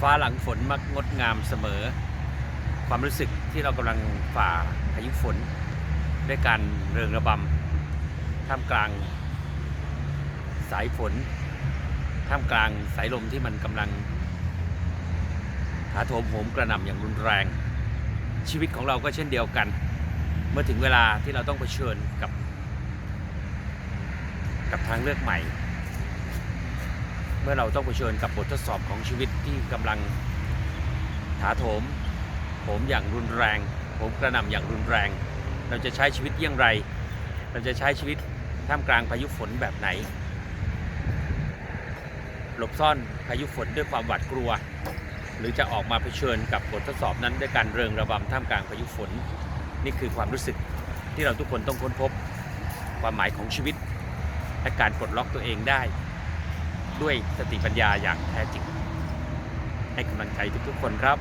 ฟ้าหลังฝนมักงดงามเสมอ ความรู้สึกที่เรากำลังฝ่าพายุฝน ด้วยการเริงระบำท่ามกลาง สายฝน ท่ามกลางสายลมที่มันกำลังถาโถมโหมกระหน่ำอย่างรุนแรง ชีวิตของเราก็เช่นเดียวกัน เมื่อถึงเวลาที่เราต้องเผชิญกับ กับทางเลือกใหม่ เมื่อเราต้องเผชิญกับบททดสอบของชีวิตที่กำลังถาโถมโหมอย่างรุนแรงโหมกระหน่ำอย่างรุนแรง เราจะใช้ชีวิตอย่างไร เราจะใช้ชีวิตท่ามกลางพายุฝนแบบไหน หลบซ่อนพายุฝนด้วยความหวาดกลัว หรือจะออกมาเผชิญกับบททดสอบนั้นด้วยการเริงระบำท่ามกลางพายุฝน นี่คือความรู้สึกที่เราทุกคนต้องค้นพบ ความหมายของชีวิตและการปลดล็อกตัวเองได้ ด้วยสติปัญญาอย่างแท้จริง ให้กำลังใจทุกๆคนครับ